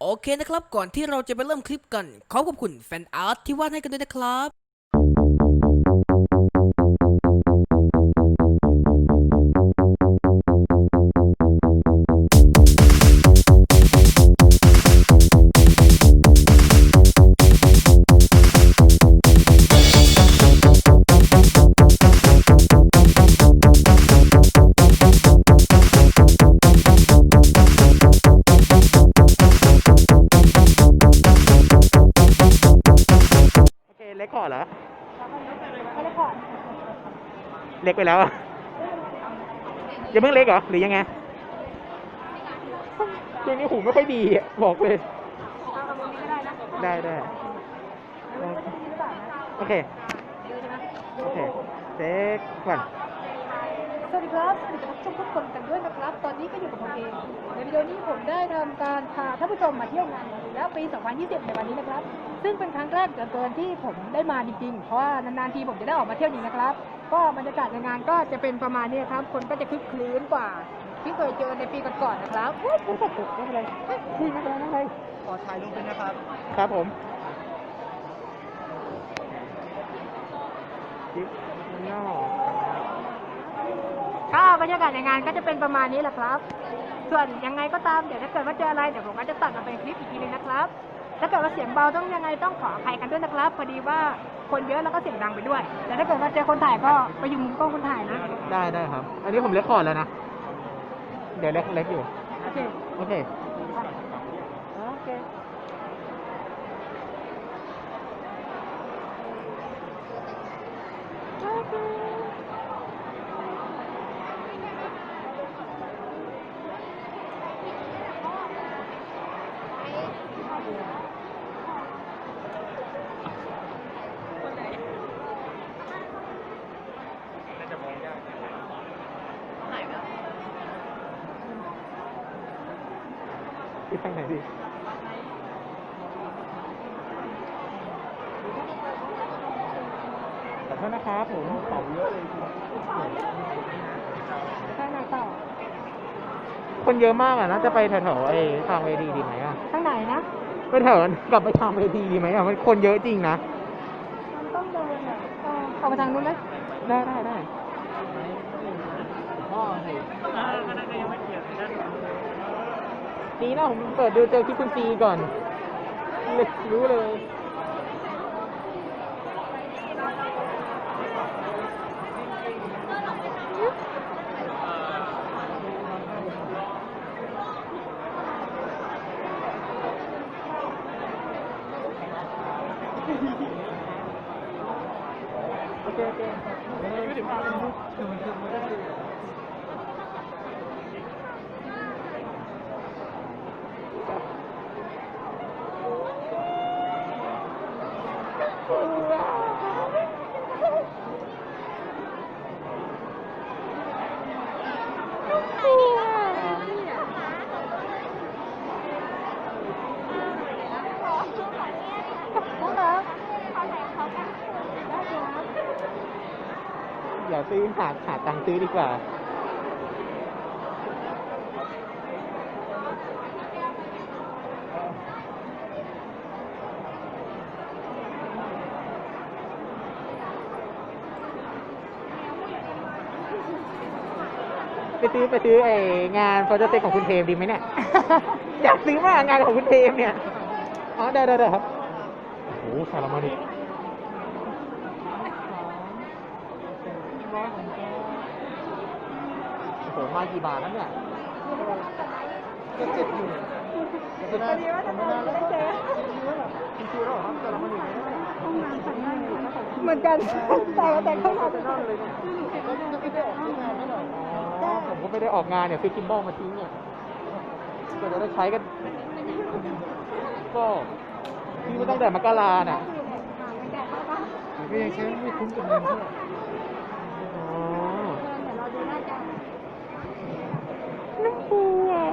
โอเคนะครับ ก่อนที่เราจะไปเริ่มคลิปกัน ขอขอบคุณแฟนอาร์ตที่วาดให้กันด้วยนะครับ เคเล็กขอร์ดเหรอไม่ได้ก่อนเล็กไปแล้วอะยังเพิ่งเล็กเหรอหรือยังไงช่วงนี้หูไม่ค่อยดีอะบอกเลยเอาตรงนี้ก็ได้นะได้ได้โอเค โอเคเล็กก่อน สวัสดีครับ สวัสดีท่านผู้ชมทุกคนกันด้วยนะครับ ตอนนี้ก็อยู่กับผมเอง ในวิดีโอนี้ผมได้ทำการพาท่านผู้ชมมาเที่ยวงานแล้วปี 2020 ในวันนี้นะครับ ซึ่งเป็นครั้งแรกเกินที่ผมได้มาจริงๆ เพราะว่านานๆทีผมจะได้ออกมาเที่ยวนี้นะครับ ก็บรรยากาศในงานก็จะเป็นประมาณนี้ครับ คนก็จะคึกคืนกว่า ที่เคยเจอในปีก่อนๆ นะครับโอ้ยไม่เป็นไรไม่เป็นไรไม่เป็นไรไม่เป็นไรขอถ่ายรูปด้วยนะครับ ครับผมจิ๊บนอกก็ บรรยากาศในงานก็จะเป็นประมาณนี้แหละครับ ส่วนยังไงก็ตามเดี๋ยวถ้าเกิดว่าเจออะไรเดี๋ยวผมก็จะตัดมาเป็นคลิปอีกทีนึงนะครับ ถ้าเกิดว่าเสียงเบาต้องยังไงต้องขออภัยกันด้วยนะครับพอดีว่าคนเยอะแล้วก็เสียงดังไปด้วย แต่ถ้าเกิดว่าเจอคนถ่ายก็ไปอยู่มุมกล้องคนถ่ายนะ ได้ได้ครับ อันนี้ผมเล็กขอร์ดแล้วนะ เดี๋ยวเล็กเล็กอยู่ โอเค โอเค โอเค ที่ทางไหนดีขอโทษนะครับผมตอบเยอะเลยข้างไหนต่อคนเยอะมากอะน่าจะไปแถวๆไอ้ทางเวทีดีไหมอะข้างไหนนะ ไปแถวกลับไปทางเวทีดีไหมอะมันคนเยอะจริงนะ มันต้องเดินอะเออเอาไปทางนู้นไหมได้ได้ได้นี่นะผมเปิดดูเจอคลิปคุณซีก่อนเลยรู้เลย Thank you. อย่าซื้อหาหาตังค์ซื้อดีกว่า ไปซื้อไปซื้อไอ้งานโปรเจกต์ของคุณเทมดีไหมเนี่ย อยากซื้อมากงานของคุณเทมเนี่ย อ๋อได้ได้ได้ครับ โอ้โหสารมา ดิโอ้โหมากี่บาทนั่นเนี่ยจ็ดเจ็ดอยู่จะได้ทำไม่ได้แล้วก็คุณชูแล้วเหรอครับสารมาดิเหมือนกันแต่ว่าแต่เข้ามาจะนั่นเลยผมก็ไม่ได้ออกงานเนี่ยซื้อกิมบอลมาทิ้งเนี่ยก็จะได้ใช้กันก็ซื้อมาตั้งแต่มกราน่ะก็ยังใช้ไม่คุ้มกับเงินเท่าไหร่อ๋อ น้ำปูอะ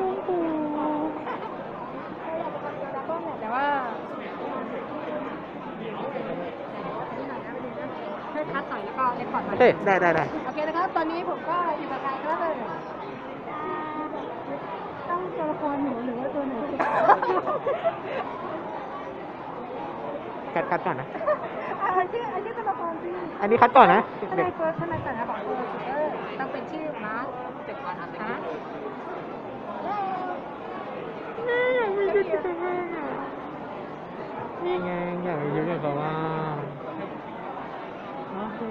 น้ำปู แต่ว่าให้ คัดหน่อยแล้วก็เรคคอร์ดมาเฮ้ยได้ได้ได้โอเคนะครับ ตอนนี้ผมก็อยู่กับใครครับเลยต้องตัวละครหนูหรือว่าตัวไหนคัดคัดก่อนนะ อันชื่ออันชื่อตัวละครที่อันนี้คัดก่อนนะทนายเฟิร์สทนายสารบัตรโปรโมเตอต้องเป็นชื่อมาร์คเจ็ดพันฮะนี่ไงอยากยิ้มอย่างกับว่าโอเค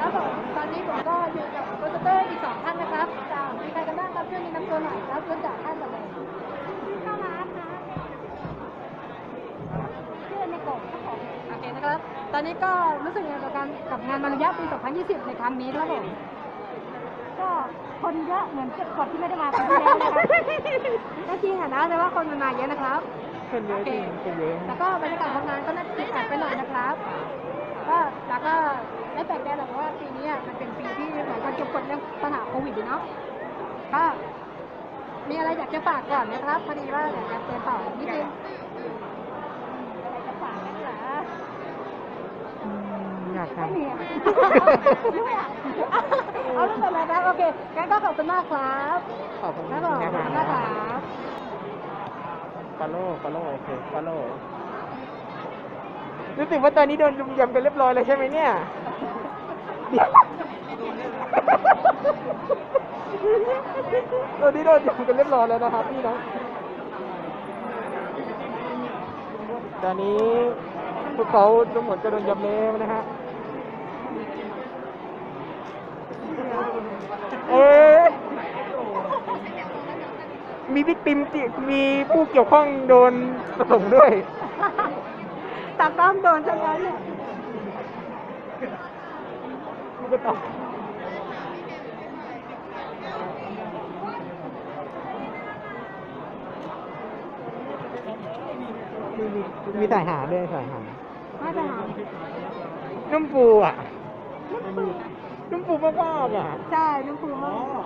ครับผมตอนนี้ผมก็อยู่กับโปรโมเตอร์อีกสองท่านนะครับจะมีใครกันบ้างครับช่วยแนะนำตัวหน่อยครับเริ่มจากท่านก่อนเลยเข้ามาครับชื่อในกบครับผมโอเคนะครับ ตอนนี้ก็รู้สึกยังไงกับการกับงานมารยาทปี 2020 ในครั้งนี้ครับผมก็คนเยอะเหมือนเจ็ดขวดที่ไม่ได้มาครั้งที่แล้วนะครับก็จริงอะนะแต่ว่าคนมันมาเยอะนะครับคนเยอะจริงคนเยอะแล้วก็บรรยากาศของงานก็น่าจะแปลกไปหน่อยนะครับก็แล้วก็ ไม่แปลกใจหรอกว่าปีนี้อะมันเป็นปีที่หลายคนเก็บกดเรื่องปัญหาโควิดอยู่เนาะก็มีอะไรอยากจะฝากก่อนนะครับพอดีว่าอยากจะเตือนต่อนิดนึงอะไรจะฝากนักหนาอืมอยากทไม่มีอะเอาเรื่องต่อมาครับโอเคงั้นก็ขอบคุณมากครับำขอบคุณครันะบผมขอบคุณมากคครัรับฟอลโล่ฟอลโล่โอเคฟอลโล่รู้สึกว่าตอนนี้โดนลุมยำกันเรียบร้อยแล้วใช่ไหมเนี่ยเดี๋ยว ตอนนี้โดนยำกันเรียบร้อยแล้วนะครับพี่น้องตอนนี้พวกเขาดูเหมือนจะโดนยำแล้วนะฮะ เอ๊ะมีบิ๊กติมติมีผู้เกี่ยวข้องโดนประสงค์ด้วย ตากล้องโดนจังเลย เนี่ยมันก็ต้องมีมีมีสายหาด้วยสายหามาจะหานุ่มปูอะนุ่มปูมากๆอะ ใช่ น้องครูมาก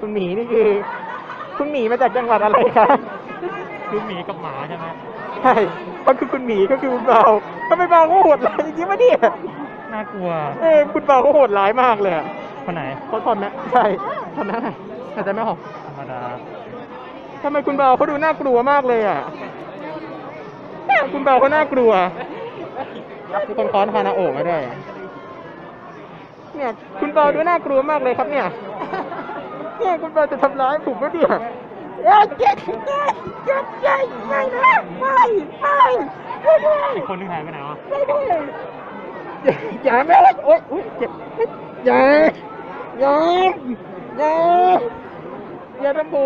คุณหมีนี่คือ คุณหมีมาจากจังหวัดอะไรคะ คือหมีกับหมาใช่ไหมใช่ก็คือคุณหมีก็คือคุณเบาทำไมเบาเขาโหดร้ายอย่างนี้มาเนี่ยน่ากลัวเออคุณเบาเขาโหดร้ายมากเลยอะคนไหนเขาทนนะใช่ทนนะหายใจไม่ออกธรรมดาทำไมคุณเบาเขาดูน่ากลัวมากเลยอะคุณเบาเขาน่ากลัวมีคนค้อนคานาโอะมาด้วยเนี่ยคุณเบาดูน่ากลัวมากเลยครับเนี่ยเนี่ยคุณเบาจะทำร้ายผมก็เนี่ย เอ้ยเจ็บเจ็บเจ็บเจ็บไม่นะไม่ไม่ไม่ไม่อีกคนนึงหายไปไหนวะไม่ไม่อย่าอย่าแม่ละโอ๊ยเจ็บอย่าอย่าอย่าอย่าทำผ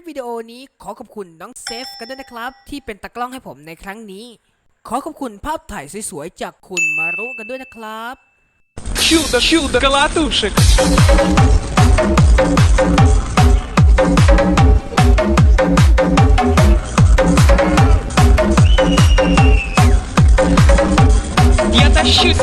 ปวิดีโอนี้ขอขอบคุณน้องเซฟกันด้วยนะครับ ที่เป็นตากล้องให้ผมในครั้งนี้ ขอขอบคุณภาพถ่ายสวยๆจากคุณมารุกันด้วยนะครับ Чудо, чудо, колотушек. Я тащусь